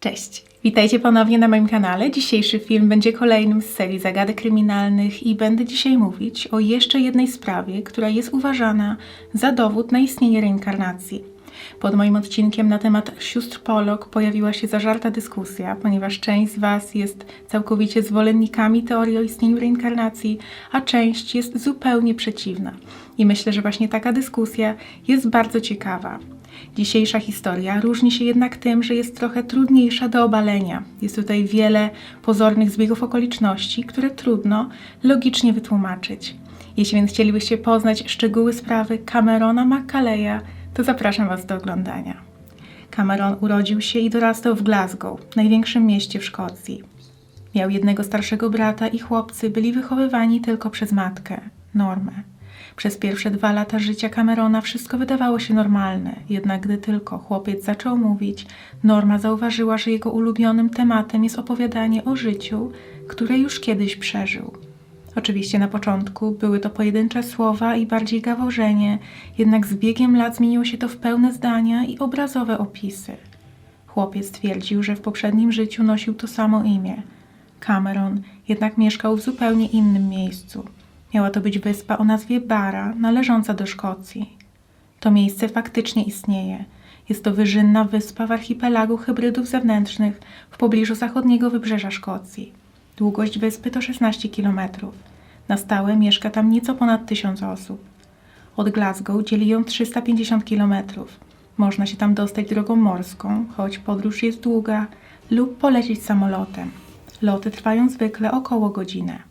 Cześć, witajcie ponownie na moim kanale. Dzisiejszy film będzie kolejnym z serii zagadek kryminalnych i będę dzisiaj mówić o jeszcze jednej sprawie, która jest uważana za dowód na istnienie reinkarnacji. Pod moim odcinkiem na temat sióstr Polok pojawiła się zażarta dyskusja, ponieważ część z Was jest całkowicie zwolennikami teorii o istnieniu reinkarnacji, a część jest zupełnie przeciwna. I myślę, że właśnie taka dyskusja jest bardzo ciekawa. Dzisiejsza historia różni się jednak tym, że jest trochę trudniejsza do obalenia. Jest tutaj wiele pozornych zbiegów okoliczności, które trudno logicznie wytłumaczyć. Jeśli więc chcielibyście poznać szczegóły sprawy Camerona McCalleya, to zapraszam Was do oglądania. Cameron urodził się i dorastał w Glasgow, największym mieście w Szkocji. Miał jednego starszego brata i chłopcy byli wychowywani tylko przez matkę, Normę. Przez pierwsze dwa lata życia Camerona wszystko wydawało się normalne, jednak gdy tylko chłopiec zaczął mówić, Norma zauważyła, że jego ulubionym tematem jest opowiadanie o życiu, które już kiedyś przeżył. Oczywiście na początku były to pojedyncze słowa i bardziej gaworzenie, jednak z biegiem lat zmieniło się to w pełne zdania i obrazowe opisy. Chłopiec twierdził, że w poprzednim życiu nosił to samo imię. Cameron jednak mieszkał w zupełnie innym miejscu. Miała to być wyspa o nazwie Bara, należąca do Szkocji. To miejsce faktycznie istnieje. Jest to wyżynna wyspa w archipelagu hybrydów zewnętrznych w pobliżu zachodniego wybrzeża Szkocji. Długość wyspy to 16 km. Na stałe mieszka tam nieco ponad 1000 osób. Od Glasgow dzieli ją 350 km. Można się tam dostać drogą morską, choć podróż jest długa, lub polecieć samolotem. Loty trwają zwykle około godzinę.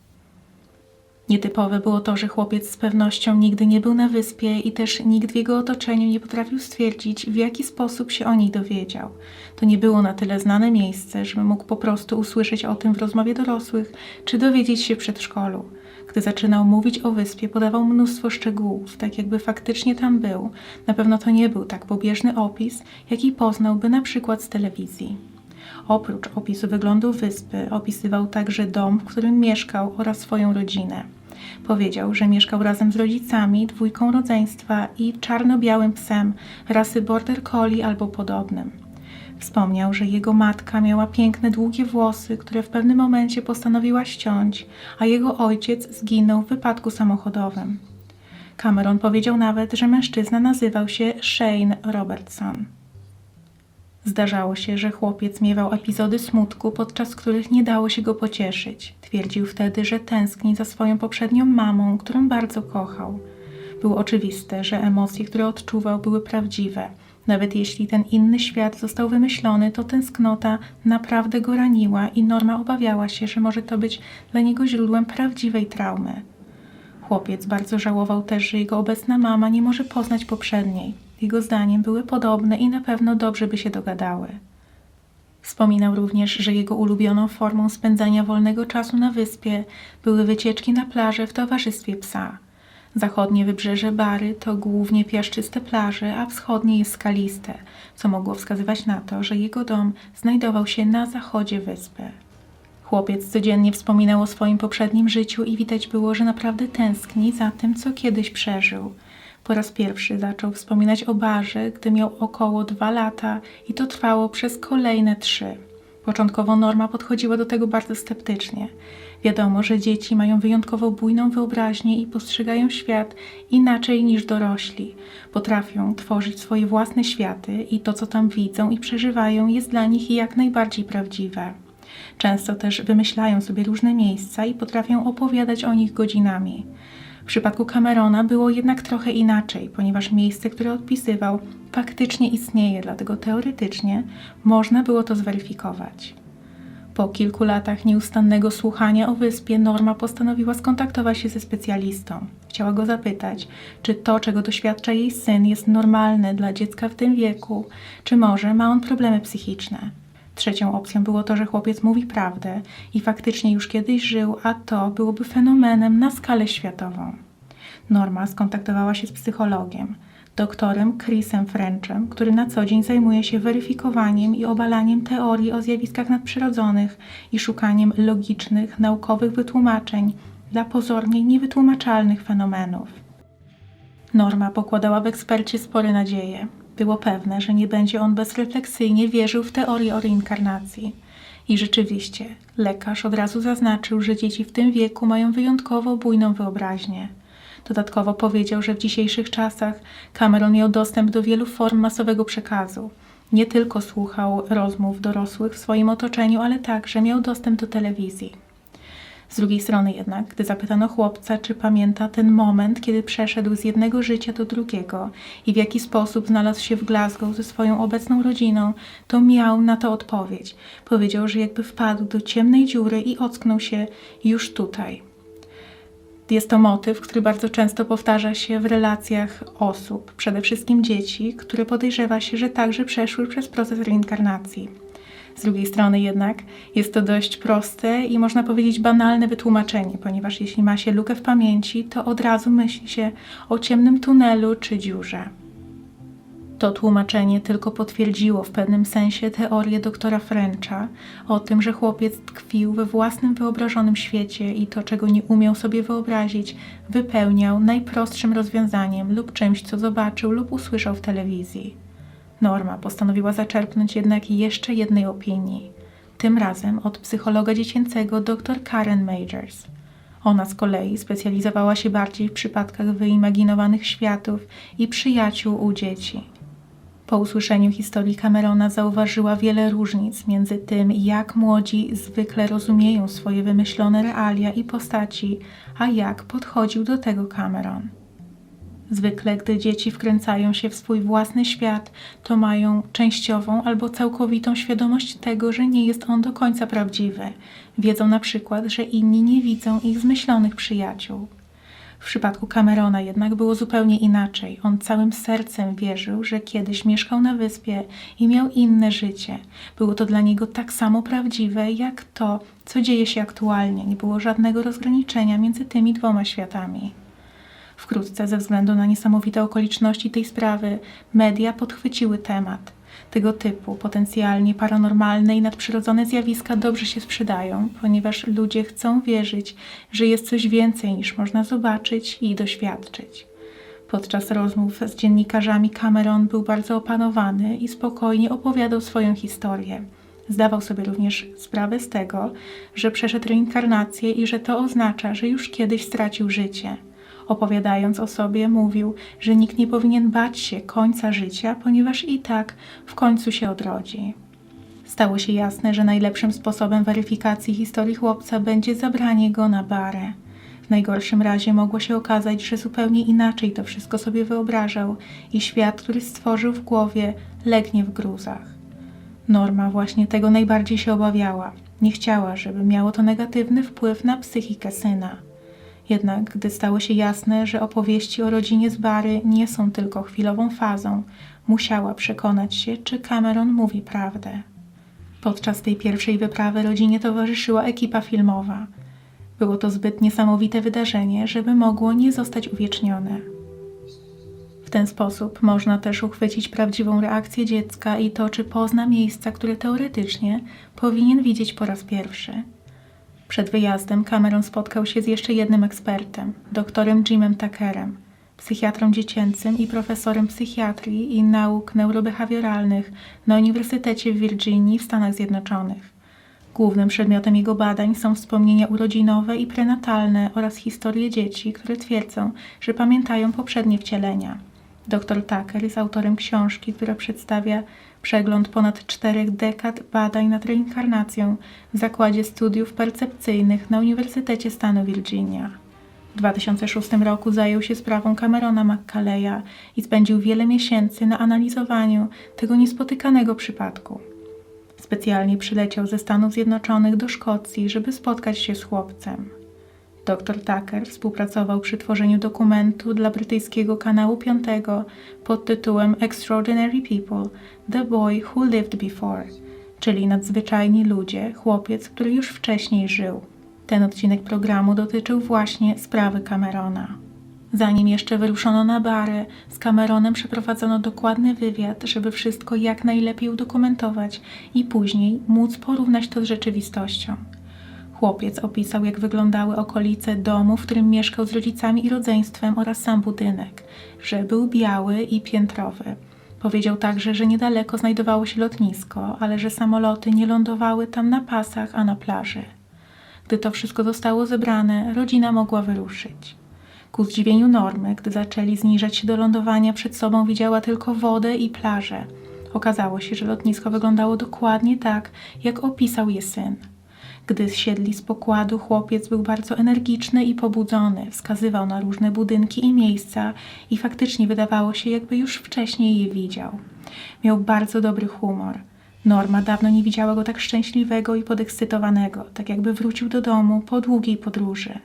Nietypowe było to, że chłopiec z pewnością nigdy nie był na wyspie i też nikt w jego otoczeniu nie potrafił stwierdzić, w jaki sposób się o niej dowiedział. To nie było na tyle znane miejsce, żeby mógł po prostu usłyszeć o tym w rozmowie dorosłych czy dowiedzieć się w przedszkolu. Gdy zaczynał mówić o wyspie, podawał mnóstwo szczegółów, tak jakby faktycznie tam był. Na pewno to nie był tak pobieżny opis, jaki poznałby na przykład z telewizji. Oprócz opisu wyglądu wyspy, opisywał także dom, w którym mieszkał oraz swoją rodzinę. Powiedział, że mieszkał razem z rodzicami, dwójką rodzeństwa i czarno-białym psem rasy border collie albo podobnym. Wspomniał, że jego matka miała piękne, długie włosy, które w pewnym momencie postanowiła ściąć, a jego ojciec zginął w wypadku samochodowym. Cameron powiedział nawet, że mężczyzna nazywał się Shane Robertson. Zdarzało się, że chłopiec miewał epizody smutku, podczas których nie dało się go pocieszyć. Twierdził wtedy, że tęskni za swoją poprzednią mamą, którą bardzo kochał. Było oczywiste, że emocje, które odczuwał, były prawdziwe. Nawet jeśli ten inny świat został wymyślony, to tęsknota naprawdę go raniła i Norma obawiała się, że może to być dla niego źródłem prawdziwej traumy. Chłopiec bardzo żałował też, że jego obecna mama nie może poznać poprzedniej. Jego zdaniem były podobne i na pewno dobrze by się dogadały. Wspominał również, że jego ulubioną formą spędzania wolnego czasu na wyspie były wycieczki na plażę w towarzystwie psa. Zachodnie wybrzeże Bary to głównie piaszczyste plaże, a wschodnie jest skaliste, co mogło wskazywać na to, że jego dom znajdował się na zachodzie wyspy. Chłopiec codziennie wspominał o swoim poprzednim życiu i widać było, że naprawdę tęskni za tym, co kiedyś przeżył. Po raz pierwszy zaczął wspominać o barze, gdy miał około dwa lata i to trwało przez kolejne trzy. Początkowo Norma podchodziła do tego bardzo sceptycznie. Wiadomo, że dzieci mają wyjątkowo bujną wyobraźnię i postrzegają świat inaczej niż dorośli. Potrafią tworzyć swoje własne światy i to, co tam widzą i przeżywają, jest dla nich jak najbardziej prawdziwe. Często też wymyślają sobie różne miejsca i potrafią opowiadać o nich godzinami. Przypadku Camerona było jednak trochę inaczej, ponieważ miejsce, które odpisywał, faktycznie istnieje, dlatego teoretycznie można było to zweryfikować. Po kilku latach nieustannego słuchania o wyspie, Norma postanowiła skontaktować się ze specjalistą. Chciała go zapytać, czy to, czego doświadcza jej syn, jest normalne dla dziecka w tym wieku, czy może ma on problemy psychiczne. Trzecią opcją było to, że chłopiec mówi prawdę i faktycznie już kiedyś żył, a to byłoby fenomenem na skalę światową. Norma skontaktowała się z psychologiem, doktorem Chrisem Frenchem, który na co dzień zajmuje się weryfikowaniem i obalaniem teorii o zjawiskach nadprzyrodzonych i szukaniem logicznych, naukowych wytłumaczeń dla pozornie niewytłumaczalnych fenomenów. Norma pokładała w ekspercie spore nadzieje. Było pewne, że nie będzie on bezrefleksyjnie wierzył w teorię o reinkarnacji. I rzeczywiście, lekarz od razu zaznaczył, że dzieci w tym wieku mają wyjątkowo bujną wyobraźnię. Dodatkowo powiedział, że w dzisiejszych czasach Cameron miał dostęp do wielu form masowego przekazu. Nie tylko słuchał rozmów dorosłych w swoim otoczeniu, ale także miał dostęp do telewizji. Z drugiej strony jednak, gdy zapytano chłopca, czy pamięta ten moment, kiedy przeszedł z jednego życia do drugiego i w jaki sposób znalazł się w Glasgow ze swoją obecną rodziną, to miał na to odpowiedź. Powiedział, że jakby wpadł do ciemnej dziury i ocknął się już tutaj. Jest to motyw, który bardzo często powtarza się w relacjach osób, przede wszystkim dzieci, które podejrzewa się, że także przeszły przez proces reinkarnacji. Z drugiej strony jednak jest to dość proste i można powiedzieć banalne wytłumaczenie, ponieważ jeśli ma się lukę w pamięci, to od razu myśli się o ciemnym tunelu czy dziurze. To tłumaczenie tylko potwierdziło w pewnym sensie teorię doktora Frencha o tym, że chłopiec tkwił we własnym wyobrażonym świecie i to, czego nie umiał sobie wyobrazić, wypełniał najprostszym rozwiązaniem lub czymś, co zobaczył lub usłyszał w telewizji. Norma postanowiła zaczerpnąć jednak jeszcze jednej opinii, tym razem od psychologa dziecięcego dr Karen Majors. Ona z kolei specjalizowała się bardziej w przypadkach wyimaginowanych światów i przyjaciół u dzieci. Po usłyszeniu historii Camerona zauważyła wiele różnic między tym, jak młodzi zwykle rozumieją swoje wymyślone realia i postaci, a jak podchodził do tego Cameron. Zwykle, gdy dzieci wkręcają się w swój własny świat, to mają częściową albo całkowitą świadomość tego, że nie jest on do końca prawdziwy. Wiedzą na przykład, że inni nie widzą ich zmyślonych przyjaciół. W przypadku Camerona jednak było zupełnie inaczej. On całym sercem wierzył, że kiedyś mieszkał na wyspie i miał inne życie. Było to dla niego tak samo prawdziwe, jak to, co dzieje się aktualnie. Nie było żadnego rozgraniczenia między tymi dwoma światami. Wkrótce, ze względu na niesamowite okoliczności tej sprawy, media podchwyciły temat. Tego typu potencjalnie paranormalne i nadprzyrodzone zjawiska dobrze się sprzedają, ponieważ ludzie chcą wierzyć, że jest coś więcej niż można zobaczyć i doświadczyć. Podczas rozmów z dziennikarzami Cameron był bardzo opanowany i spokojnie opowiadał swoją historię. Zdawał sobie również sprawę z tego, że przeszedł reinkarnację i że to oznacza, że już kiedyś stracił życie. Opowiadając o sobie, mówił, że nikt nie powinien bać się końca życia, ponieważ i tak w końcu się odrodzi. Stało się jasne, że najlepszym sposobem weryfikacji historii chłopca będzie zabranie go na barę. W najgorszym razie mogło się okazać, że zupełnie inaczej to wszystko sobie wyobrażał i świat, który stworzył w głowie, legnie w gruzach. Norma właśnie tego najbardziej się obawiała. Nie chciała, żeby miało to negatywny wpływ na psychikę syna. Jednak gdy stało się jasne, że opowieści o rodzinie z Bary nie są tylko chwilową fazą, musiała przekonać się, czy Cameron mówi prawdę. Podczas tej pierwszej wyprawy rodzinie towarzyszyła ekipa filmowa. Było to zbyt niesamowite wydarzenie, żeby mogło nie zostać uwiecznione. W ten sposób można też uchwycić prawdziwą reakcję dziecka i to, czy pozna miejsca, które teoretycznie powinien widzieć po raz pierwszy. Przed wyjazdem Cameron spotkał się z jeszcze jednym ekspertem, doktorem Jimem Tuckerem, psychiatrą dziecięcym i profesorem psychiatrii i nauk neurobehawioralnych na Uniwersytecie w Virginii w Stanach Zjednoczonych. Głównym przedmiotem jego badań są wspomnienia urodzinowe i prenatalne oraz historie dzieci, które twierdzą, że pamiętają poprzednie wcielenia. Dr Tucker jest autorem książki, która przedstawia przegląd ponad czterech dekad badań nad reinkarnacją w Zakładzie Studiów Percepcyjnych na Uniwersytecie stanu Virginia. W 2006 roku zajął się sprawą Camerona McCalleya i spędził wiele miesięcy na analizowaniu tego niespotykanego przypadku. Specjalnie przyleciał ze Stanów Zjednoczonych do Szkocji, żeby spotkać się z chłopcem. Dr Tucker współpracował przy tworzeniu dokumentu dla brytyjskiego kanału 5 pod tytułem Extraordinary People – The Boy Who Lived Before, czyli Nadzwyczajni ludzie, chłopiec, który już wcześniej żył. Ten odcinek programu dotyczył właśnie sprawy Camerona. Zanim jeszcze wyruszono na barę, z Cameronem przeprowadzono dokładny wywiad, żeby wszystko jak najlepiej udokumentować i później móc porównać to z rzeczywistością. Chłopiec opisał, jak wyglądały okolice domu, w którym mieszkał z rodzicami i rodzeństwem oraz sam budynek, że był biały i piętrowy. Powiedział także, że niedaleko znajdowało się lotnisko, ale że samoloty nie lądowały tam na pasach, a na plaży. Gdy to wszystko zostało zebrane, rodzina mogła wyruszyć. Ku zdziwieniu Normy, gdy zaczęli zniżać się do lądowania, przed sobą widziała tylko wodę i plażę. Okazało się, że lotnisko wyglądało dokładnie tak, jak opisał je syn. Gdy zsiedli z pokładu, chłopiec był bardzo energiczny i pobudzony, wskazywał na różne budynki i miejsca i faktycznie wydawało się, jakby już wcześniej je widział. Miał bardzo dobry humor. Norma dawno nie widziała go tak szczęśliwego i podekscytowanego, tak jakby wrócił do domu po długiej podróży.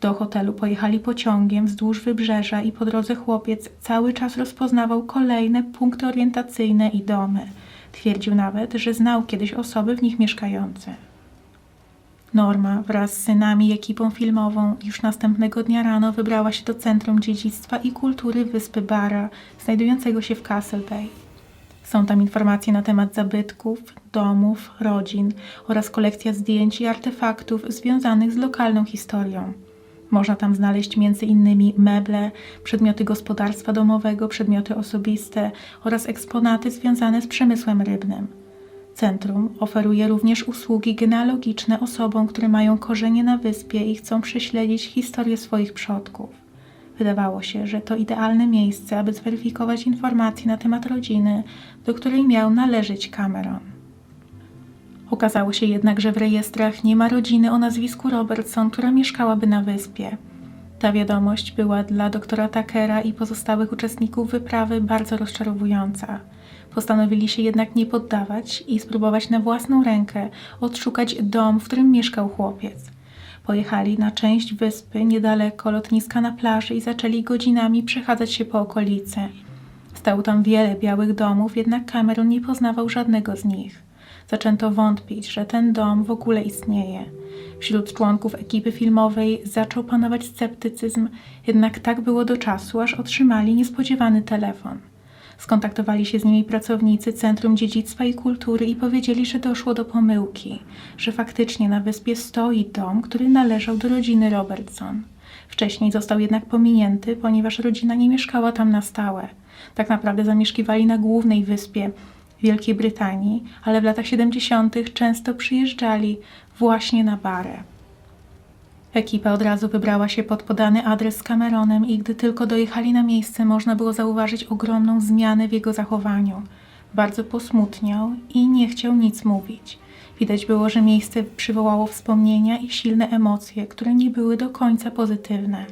Do hotelu pojechali pociągiem wzdłuż wybrzeża i po drodze chłopiec cały czas rozpoznawał kolejne punkty orientacyjne i domy. Twierdził nawet, że znał kiedyś osoby w nich mieszkające. Norma wraz z synami i ekipą filmową już następnego dnia rano wybrała się do Centrum Dziedzictwa i Kultury Wyspy Bara, znajdującego się w Castle Bay. Są tam informacje na temat zabytków, domów, rodzin oraz kolekcja zdjęć i artefaktów związanych z lokalną historią. Można tam znaleźć m.in. meble, przedmioty gospodarstwa domowego, przedmioty osobiste oraz eksponaty związane z przemysłem rybnym. Centrum oferuje również usługi genealogiczne osobom, które mają korzenie na wyspie i chcą prześledzić historię swoich przodków. Wydawało się, że to idealne miejsce, aby zweryfikować informacje na temat rodziny, do której miał należeć Cameron. Okazało się jednak, że w rejestrach nie ma rodziny o nazwisku Robertson, która mieszkałaby na wyspie. Ta wiadomość była dla doktora Takera i pozostałych uczestników wyprawy bardzo rozczarowująca. Postanowili się jednak nie poddawać i spróbować na własną rękę odszukać dom, w którym mieszkał chłopiec. Pojechali na część wyspy niedaleko lotniska na plaży i zaczęli godzinami przechadzać się po okolicy. Stało tam wiele białych domów, jednak Cameron nie poznawał żadnego z nich. Zaczęto wątpić, że ten dom w ogóle istnieje. Wśród członków ekipy filmowej zaczął panować sceptycyzm, jednak tak było do czasu, aż otrzymali niespodziewany telefon. Skontaktowali się z nimi pracownicy Centrum Dziedzictwa i Kultury i powiedzieli, że doszło do pomyłki, że faktycznie na wyspie stoi dom, który należał do rodziny Robertson. Wcześniej został jednak pominięty, ponieważ rodzina nie mieszkała tam na stałe. Tak naprawdę zamieszkiwali na głównej wyspie Wielkiej Brytanii, ale w latach 70. często przyjeżdżali właśnie na Barę. Ekipa od razu wybrała się pod podany adres z Cameronem i gdy tylko dojechali na miejsce, można było zauważyć ogromną zmianę w jego zachowaniu. Bardzo posmutniał i nie chciał nic mówić. Widać było, że miejsce przywołało wspomnienia i silne emocje, które nie były do końca pozytywne.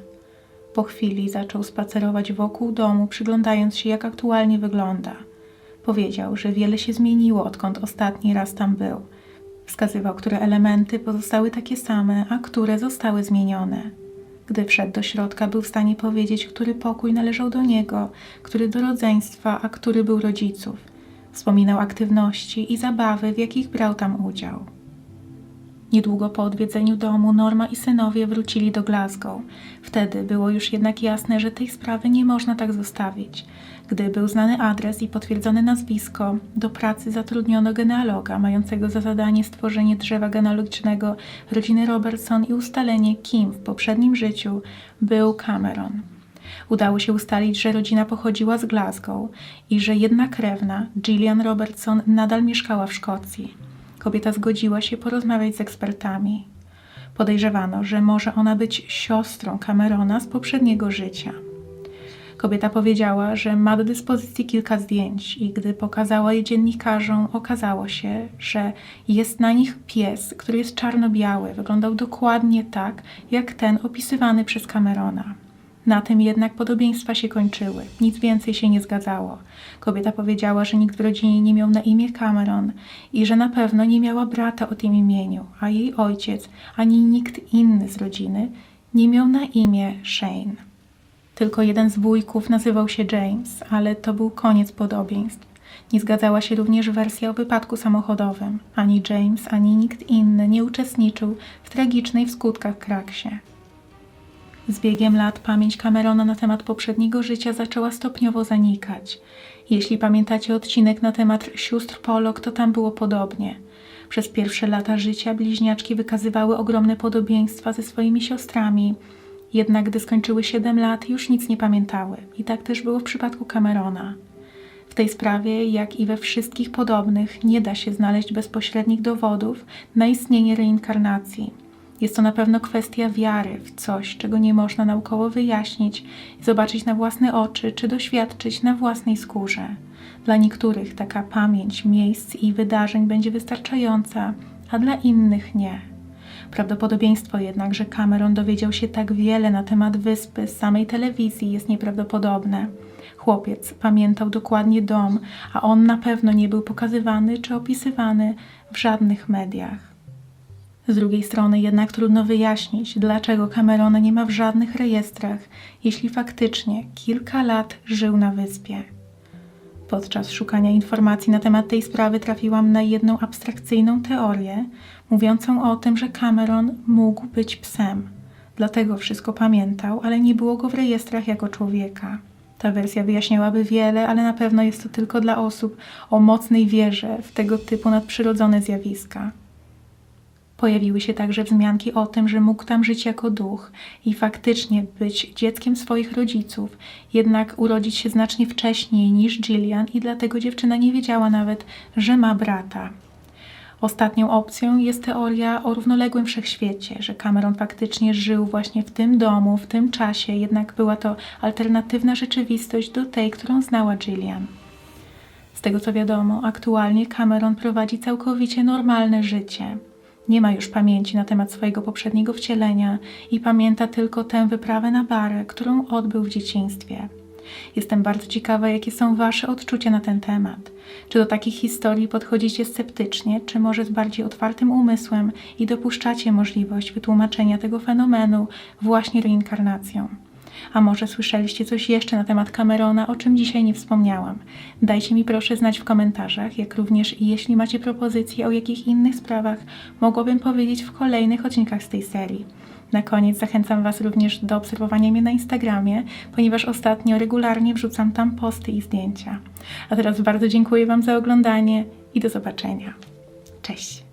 Po chwili zaczął spacerować wokół domu, przyglądając się, jak aktualnie wygląda. Powiedział, że wiele się zmieniło, odkąd ostatni raz tam był. Wskazywał, które elementy pozostały takie same, a które zostały zmienione. Gdy wszedł do środka, był w stanie powiedzieć, który pokój należał do niego, który do rodzeństwa, a który był rodziców. Wspominał aktywności i zabawy, w jakich brał tam udział. Niedługo po odwiedzeniu domu Norma i synowie wrócili do Glasgow. Wtedy było już jednak jasne, że tej sprawy nie można tak zostawić. Gdy był znany adres i potwierdzone nazwisko, do pracy zatrudniono genealoga mającego za zadanie stworzenie drzewa genealogicznego rodziny Robertson i ustalenie, kim w poprzednim życiu był Cameron. Udało się ustalić, że rodzina pochodziła z Glasgow i że jedna krewna, Gillian Robertson, nadal mieszkała w Szkocji. Kobieta zgodziła się porozmawiać z ekspertami. Podejrzewano, że może ona być siostrą Camerona z poprzedniego życia. Kobieta powiedziała, że ma do dyspozycji kilka zdjęć i gdy pokazała je dziennikarzom, okazało się, że jest na nich pies, który jest czarno-biały. Wyglądał dokładnie tak, jak ten opisywany przez Camerona. Na tym jednak podobieństwa się kończyły. Nic więcej się nie zgadzało. Kobieta powiedziała, że nikt w rodzinie nie miał na imię Cameron i że na pewno nie miała brata o tym imieniu, a jej ojciec ani nikt inny z rodziny nie miał na imię Shane. Tylko jeden z wujków nazywał się James, ale to był koniec podobieństw. Nie zgadzała się również wersja o wypadku samochodowym. Ani James, ani nikt inny nie uczestniczył w tragicznej w skutkach kraksie. Z biegiem lat pamięć Camerona na temat poprzedniego życia zaczęła stopniowo zanikać. Jeśli pamiętacie odcinek na temat sióstr Pollock, to tam było podobnie. Przez pierwsze lata życia bliźniaczki wykazywały ogromne podobieństwa ze swoimi siostrami, jednak gdy skończyły 7 lat, już nic nie pamiętały. I tak też było w przypadku Camerona. W tej sprawie, jak i we wszystkich podobnych, nie da się znaleźć bezpośrednich dowodów na istnienie reinkarnacji. Jest to na pewno kwestia wiary w coś, czego nie można naukowo wyjaśnić zobaczyć na własne oczy, czy doświadczyć na własnej skórze. Dla niektórych taka pamięć miejsc i wydarzeń będzie wystarczająca, a dla innych nie. Prawdopodobieństwo jednak, że Cameron dowiedział się tak wiele na temat wyspy z samej telewizji jest nieprawdopodobne. Chłopiec pamiętał dokładnie dom, a on na pewno nie był pokazywany czy opisywany w żadnych mediach. Z drugiej strony jednak trudno wyjaśnić, dlaczego Camerona nie ma w żadnych rejestrach, jeśli faktycznie kilka lat żył na wyspie. Podczas szukania informacji na temat tej sprawy trafiłam na jedną abstrakcyjną teorię, mówiącą o tym, że Cameron mógł być psem. Dlatego wszystko pamiętał, ale nie było go w rejestrach jako człowieka. Ta wersja wyjaśniałaby wiele, ale na pewno jest to tylko dla osób o mocnej wierze w tego typu nadprzyrodzone zjawiska. Pojawiły się także wzmianki o tym, że mógł tam żyć jako duch i faktycznie być dzieckiem swoich rodziców, jednak urodzić się znacznie wcześniej niż Gillian i dlatego dziewczyna nie wiedziała nawet, że ma brata. Ostatnią opcją jest teoria o równoległym wszechświecie, że Cameron faktycznie żył właśnie w tym domu, w tym czasie, jednak była to alternatywna rzeczywistość do tej, którą znała Gillian. Z tego co wiadomo, aktualnie Cameron prowadzi całkowicie normalne życie. Nie ma już pamięci na temat swojego poprzedniego wcielenia i pamięta tylko tę wyprawę na barę, którą odbył w dzieciństwie. Jestem bardzo ciekawa, jakie są Wasze odczucia na ten temat. Czy do takich historii podchodzicie sceptycznie, czy może z bardziej otwartym umysłem i dopuszczacie możliwość wytłumaczenia tego fenomenu właśnie reinkarnacją? A może słyszeliście coś jeszcze na temat Camerona, o czym dzisiaj nie wspomniałam? Dajcie mi proszę znać w komentarzach, jak również jeśli macie propozycje, o jakich innych sprawach mogłabym powiedzieć w kolejnych odcinkach z tej serii. Na koniec zachęcam Was również do obserwowania mnie na Instagramie, ponieważ ostatnio regularnie wrzucam tam posty i zdjęcia. A teraz bardzo dziękuję Wam za oglądanie i do zobaczenia. Cześć!